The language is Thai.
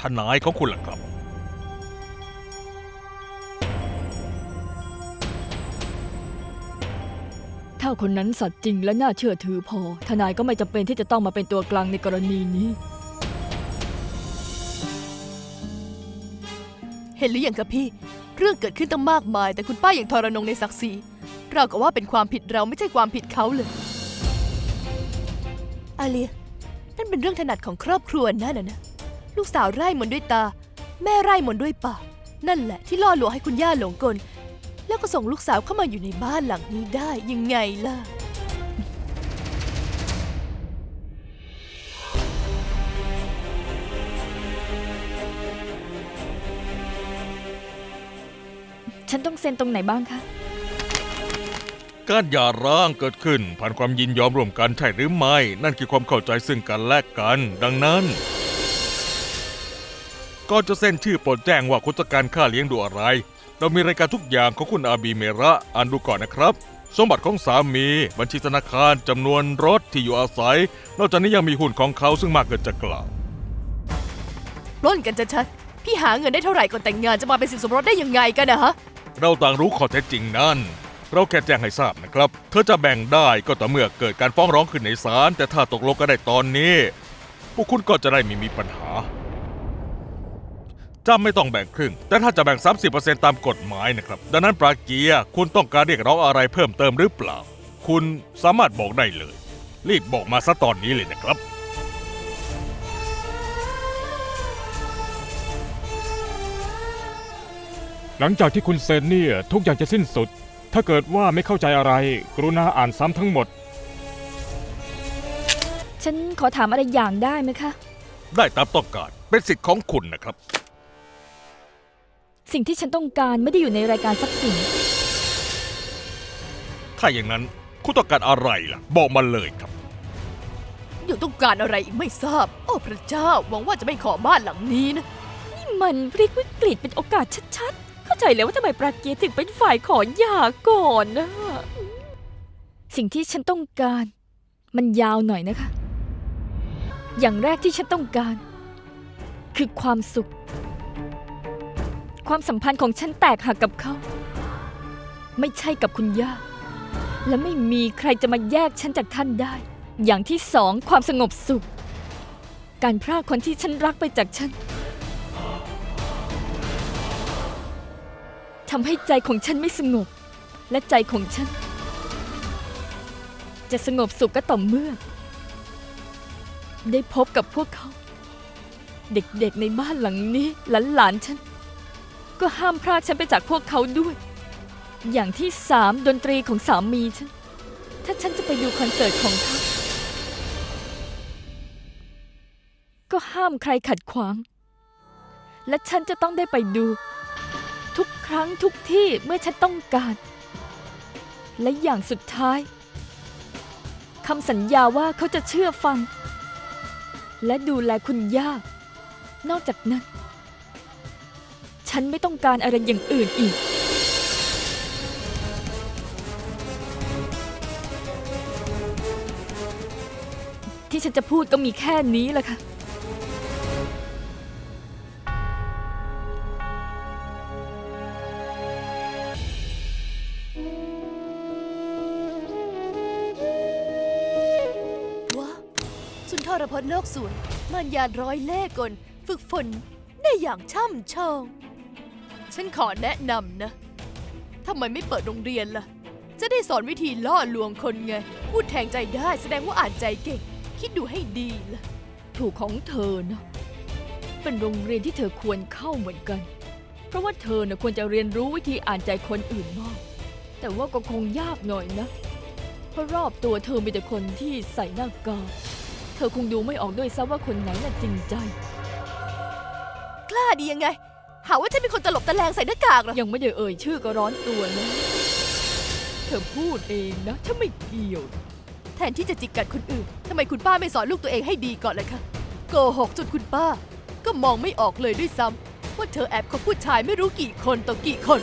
ทนายของคุณล่ะครับ ถ้าคนนั้นสัตย์จริงและน่าเชื่อถือพอ ทนายก็ไม่จำเป็นที่จะต้องมาเป็นตัวกลางในกรณีนี้ เห็นหรือยังคะพี่ เรื่องเกิดขึ้นตั้งมากมาย แต่คุณป้ายังทรนงในศักดิ์ศรีเราก็ว่าเป็นความผิดเราไม่ใช่ความผิดเขาเลย อาเลียนั่นเป็นเรื่องถนัดของครอบครัวนั่นน่ะนะ ลูกสาวไร่มนต์ด้วยตา แม่ไร่มนต์ด้วยปากนั่นแหละที่ล่อลวงให้คุณย่าหลงกล แล้วก็ส่งลูกสาวเข้ามาอยู่ในบ้านหลังนี้ได้ยังไงล่ะ ฉันต้องเซ็นตรงไหนบ้างคะ การหย่าร้างเกิดขึ้นผ่านความยินยอมร่วมกันใช่หรือไม่ นั่นคือความเข้าใจซึ่งกันและกัน ดังนั้น ก็จะเซ็นชื่อโปรดแจ้งว่าคุณต้องการค่าเลี้ยงดูอะไร เรามีรายการทุกอย่างของคุณอาบีเมระอ่านดูก่อนนะครับ สมบัติของสามี บัญชีธนาคารจำนวนรถที่อยู่อาศัย นอกจากนี้ยังมีหุ้นของเขาซึ่งมากเกินจะกล่าว ปล้นกันจะชัดๆพี่หาเงินได้เท่าไหร่ก่อนแต่งงานจะมาเป็นสินสมรสได้ยังไงกันนะฮะ เราต่างรู้ข้อเท็จจริงนั่น เราแค่แจ้งให้ทราบนะครับ เธอจะแบ่งได้ก็ต่อเมื่อเกิดการฟ้องร้องขึ้นในศาลแต่ถ้าตกลงกันได้ตอนนี้ พวกคุณก็จะได้ไม่มีปัญหา จะไม่ต้องแบ่งครึ่ง แต่ถ้าจะแบ่ง 30%ตามกฎหมายนะครับ ดังนั้นปราเกียร์คุณต้องการเรียกร้องอะไรเพิ่มเติมหรือเปล่า คุณสามารถบอกได้เลย รีบบอกมาซะตอนนี้เลยนะครับ หลังจากที่คุณเซ็นเนี่ยทุกอย่างจะสิ้นสุด ถ้าเกิดว่าไม่เข้าใจอะไร กรุณาอ่านซ้ำทั้งหมด ฉันขอถามอะไรอย่างได้ไหมคะ ได้ตามต้องการ เป็นสิทธิ์ของคุณนะครับ สิ่งที่ฉันต้องการไม่ได้อยู่ในรายการทรัพย์สิน ถ้าอย่างนั้นคุณต้องการอะไรล่ะ บอกมาเลยครับอยู่ต้องการอะไรอีกไม่ทราบ โอ้พระเจ้า หวังว่าจะไม่ขอบ้านหลังนี้นะ นี่มันพลิกวิกฤตเป็นโอกาสชัดๆ เข้าใจแล้วว่าทำไมปราเกียร์ถึงเป็นฝ่ายขอหย่าก่อนนะสิ่งที่ฉันต้องการ มันยาวหน่อยนะคะ อย่างแรกที่ฉันต้องการ คือความสุข ความสัมพันธ์ของฉันแตกหักกับเขา ไม่ใช่กับคุณย่า และไม่มีใครจะมาแยกฉันจากท่านได้ อย่างที่สองความสงบสุข การพรากคนที่ฉันรักไปจากฉันทำให้ใจของฉันไม่สงบ และใจของฉัน จะสงบสุขก็ต่อเมื่อ ได้พบกับพวกเขา เด็กๆในบ้านหลังนี้หลานๆฉัน ก็ห้ามพรากฉันไปจากพวกเขาด้วย อย่างที่สามดนตรีของสามีฉัน ถ้าฉันจะไปดูคอนเสิร์ตของเขาก็ห้ามใครขัดขวาง และฉันจะต้องได้ไปดู ทุกครั้งทุกที่เมื่อฉันต้องการ และอย่างสุดท้ายคำสัญญาว่าเขาจะเชื่อฟัง และดูแลคุณย่า นอกจากนั้น ฉันไม่ต้องการอะไรอย่างอื่นอีก ที่ฉันจะพูดก็มีแค่นี้แหละค่ะ ว้าสุนทรพจน์โลกสวยมารยาร้อยเล่ห์กล ฝึกฝนได้อย่างช่ำชอง ฉันขอแนะนำนะทำไมไม่เปิดโรงเรียนล่ะ จะได้สอนวิธีล่อลวงคนไง พูดแทงใจได้แสดงว่าอ่านใจเก่ง คิดดูให้ดีล่ะ ถูกของเธอนะ เป็นโรงเรียนที่เธอควรเข้าเหมือนกัน เพราะว่าเธอนะควรจะเรียนรู้วิธีอ่านใจคนอื่นบ้างแต่ว่าก็คงยากหน่อยนะ เพราะรอบตัวเธอมีแต่คนที่ใส่หน้ากาก เธอคงดูไม่ออกด้วยซ้ำว่าคนไหนน่ะจริงใจ กล้าดียังไง หาว่าฉันเป็นคนตลบตะแลงใส่หน้ากากเหรอยังไม่ได้เอ่ยชื่อก็ร้อนตัวนะ เธอพูดเองนะฉันไม่เกี่ยว แทนที่จะจิกกัดคนอื่นทำไมคุณป้าไม่สอนลูกตัวเองให้ดีก่อนเลยคะโกหกจนคุณป้า ก็มองไม่ออกเลยด้วยซ้ำว่าเธอแอบคบผู้ชายไม่รู้กี่คนต่อกี่คน